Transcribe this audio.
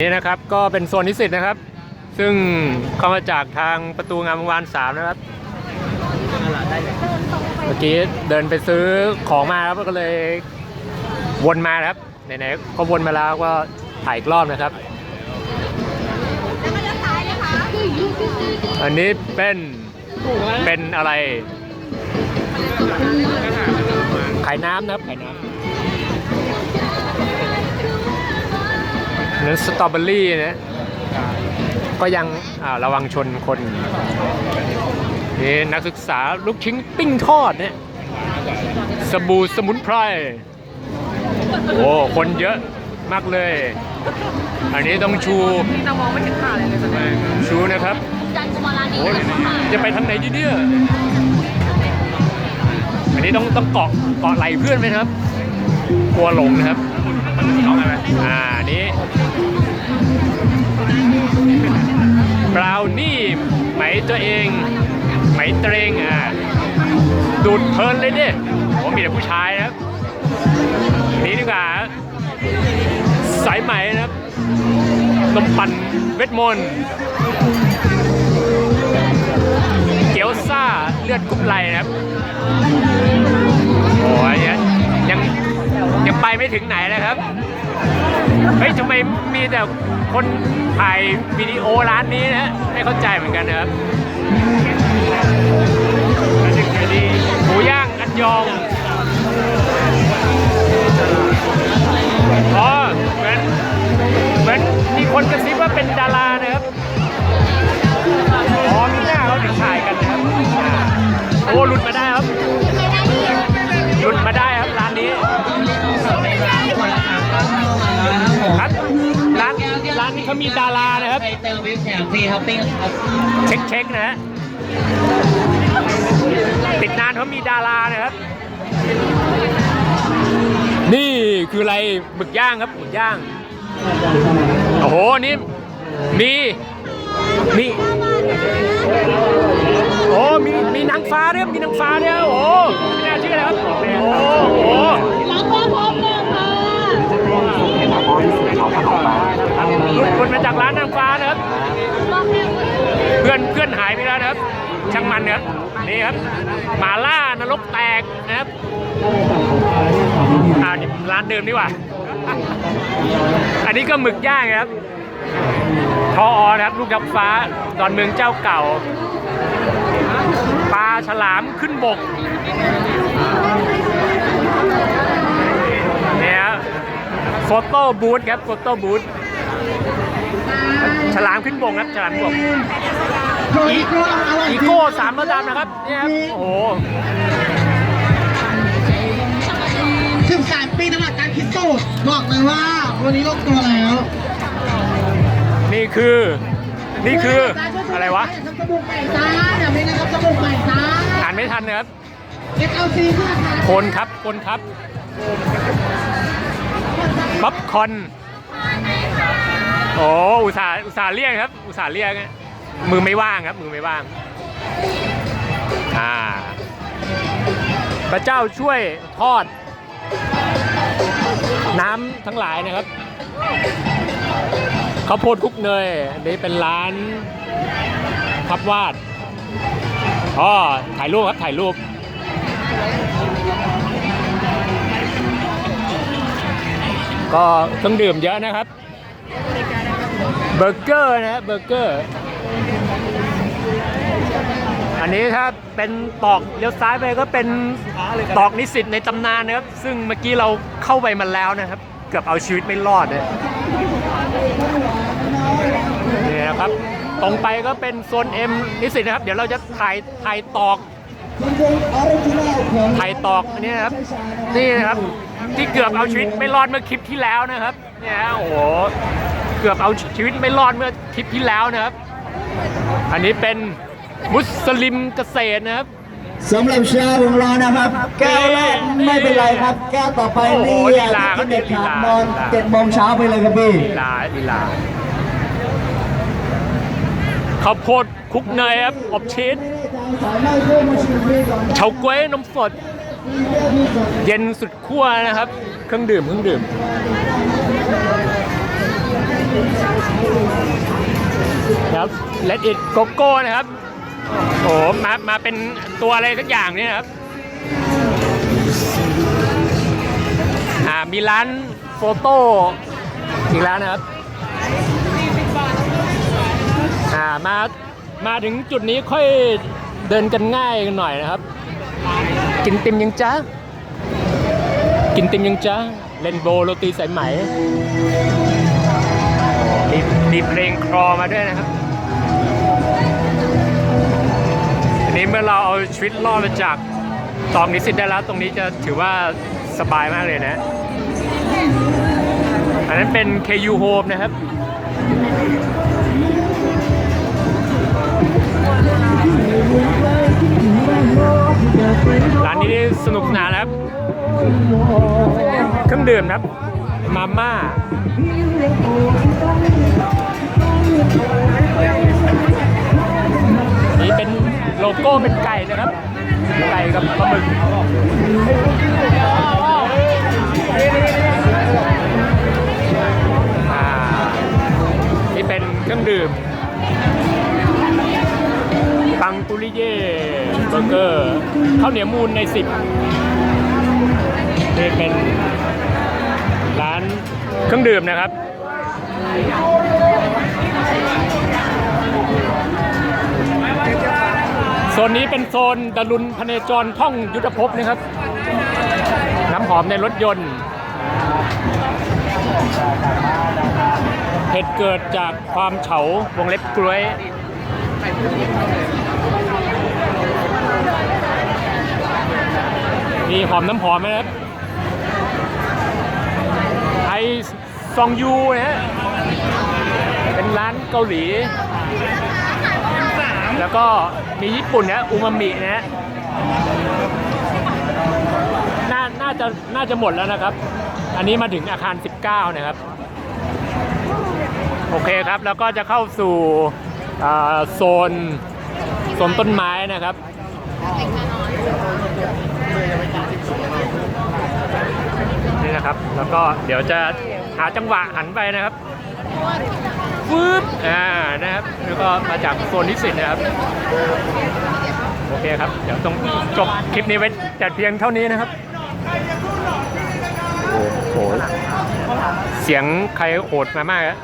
นี่นะครับก็เป็นโซนนิสิตนะครับ ซึ่งเข้ามาจากทางประตูงามวงวานสามนะครับเมื่อกี้เดินไปซื้อของมาครับก็เลยวนมาครับไหนๆก็วนมาแล้วก็ถ่ายอีกรอบนะครับ อันนี้เป็นเป็นอะไร ขายน้ำนะครับขายน้ำ นั้นสตรอเบอรี่นะก็ยังระวังชนคนนี่นักศึกษาลูกชิ้นปิ้งทอดเนี่ยสบู่สมุนไพรโอ้คนเยอะมากเลย อันนี้ต้องชูนี่เรามองไม่เห็นขาเลยเลยชูนะครับจันกุมารานีโอ้ยนะคะจะไปทางไหนดีเนี่ยอันนี้ต้องต้องเกาะเกาะไหลเพื่อนไหมครับ กลัวหลงนะครับอ่าอัน ตัวเอง ไหมเตรงอ่าดูดเพลินเลยเนี่ยผมมีแต่ผู้ชายนะครับนี้ดีกว่าสายไหมนะครับนมปั่นเวทมนต์เกี๊ยวซ่าเลือดกรุ๊ปไลนะครับโอ้ยยัง ยังไปไม่ถึงไหนนะครับ เฮ้ยทำไมมีแต่คนถ่ายวิดีโอร้านนี้นะไม่เข้าใจเหมือนกันนะครับหมูย่างอันยอง เขามีดารานะครับ ไปเติมวิวแถมฟรีท็อปปิ้งครับเช็คเช็คนะฮะติดนานเขามีดารานะครับ นี่คืออะไรหมึกย่างครับหมึกย่าง โอ้โห นี่ มีมีโอ้มีมีนางฟ้าด้วยมีนางฟ้าด้วยโอ้ไม่น่าเชื่อเลยครับโอ้โห หลังว่าพร้อมเลยค่ะ หลุดคนมาจากร้านนางฟ้านะครับ เพื่อนเพื่อนหายไปแล้วนะครับ ช่าง มันครับนี่ครับหมาล่านรกแตกนะครับอ่านี่ร้านเดิมดีกว่า อันนี้ก็หมึกย่างครับทออนะครับ ลูกดับฟ้าดอนเมืองเจ้าเก่าปลาฉลามขึ้นบกเนี่ยครับโฟโต้บูธครับโฟโต้บูธฉลามขึ้นบกครับฉลามขึ้นบก อีอีโก้สามระดับนะครับเนี่ยครับโอ้โหถึงสามปีตลาดการพิสูจน์บอกเลยว่า วันนี้ลงตัวแล้ว นี่คือ นี่คืออะไรวะสบู่ใหม่จ้าเดี๋ยวนี้นะครับสบู่ใหม่จ้าอ่านไม่ทันนะครับ SLC เพื่อค่ะคนครับคนครับป๊อปคอร์นโอ้อุตส่าห์อุตส่าห์เรียกครับ อุตส่าห์เรียกนะ มือไม่ว่างครับ มือไม่ว่าง อ่า พระเจ้าช่วยทอด น้ำทั้งหลายนะครับข้าวโพดคุกเนยอันนี้เป็นร้านพับวาดอ๋อถ่ายรูปครับ ถ่ายรูป ก็เครื่องดื่มเยอะนะครับ เบอร์เกอร์นะเบอร์เกอร์ อันนี้ถ้าเป็นตอกเลี้ยวซ้ายไปก็เป็นตอกนิสิตในตำนานนะครับ ซึ่งเมื่อกี้เราเข้าไปมันแล้วนะครับ เกือบเอาชีวิตไม่รอดเลยนี่นะครับ ตรงไปก็เป็นโซน M นิสิตนะครับ เดี๋ยวเราจะถ่ายถ่ายตอกถ่ายตอกอันนี้นะครับ นี่นะครับที่เกือบเอาชีวิตไม่รอดเมื่อคลิปที่แล้วนะครับ เนี่ยฮะโอ้โห เกือบเอาชีวิตไม่รอดเมื่อคลิปที่แล้วนะครับ อันนี้เป็นมุสลิมเกษตรนะครับสำหรับชาววงล้อนะครับ แก้วแรกไม่เป็นไรครับ แก้วต่อไปโอ้โหนี่ลีลาที่เด็ดขาดลีลานอนลีลาเจ็ดโมงเช้าไปเลยครับพี่ลีลาลีลาข้าวโพดคลุกเนยครับอบชีสสายไม่เพิ่มมาชิมฟรีก่อนเฉาก๊วยนมสด เย็นสุดขั้วนะครับ เครื่องดื่มเครื่องดื่ม ครับ Let it go go นะครับโอ้มามาเป็นตัวอะไรสักอย่างเนี่ยนะครับอ่ามีร้านโฟโต้อีกแล้วนะครับอ่ามามาถึงจุดนี้ค่อยเดินกันง่ายกันหน่อยนะครับ กินติมยังจ้ากินติมยังจ้าเล่นโบว์โรตีสายไหม มีมีเพลงครอมาด้วยนะครับ อันนี้เมื่อเราเอาชีวิตรอดมาจากตอมนิสิตได้แล้ว ตรงนี้จะถือว่าสบายมากเลยนะ อันนั้นเป็น KU Home นะครับร้านนี้สนุกสนานครับ เครื่องดื่มครับ มาม่า นี่เป็นโลโก้เป็นไก่นะครับ ไก่กับปลาหมึกนี่เป็นเครื่องดื่มปังปุริเย่เบอร์เกอร์ข้าวเหนียวมูลในสิบนี่เป็นร้านเครื่องดื่มนะครับ โซนนี้เป็นโซนดารุนพเนจรท่องยุทธภพนะครับ น้ำหอมในรถยนต์เหตุเกิดจากความเฉาวงเล็บกล้วยมีหอมน้ำหอมไหมครับไอซองยูนะฮะ เป็นร้านเกาหลี แล้วก็มีญี่ปุ่นนะอูมามินะฮะน่าน่าจะน่าจะหมดแล้วนะครับ อันนี้มาถึงอาคาร 19 นะครับ โอเคครับ แล้วก็จะเข้าสู่อ่าโซนโซนต้นไม้นะครับนี่นะครับ แล้วก็เดี๋ยวจะหาจังหวะหันไปนะครับ ฟึบอ่านะครับแล้วก็มาจากโซนนิสิตนะครับ โอเคครับ เดี๋ยวต้องจบคลิปนี้ไว้แต่เพียงเท่านี้นะครับ โอ้โห เสียงใครโหดมามากอะ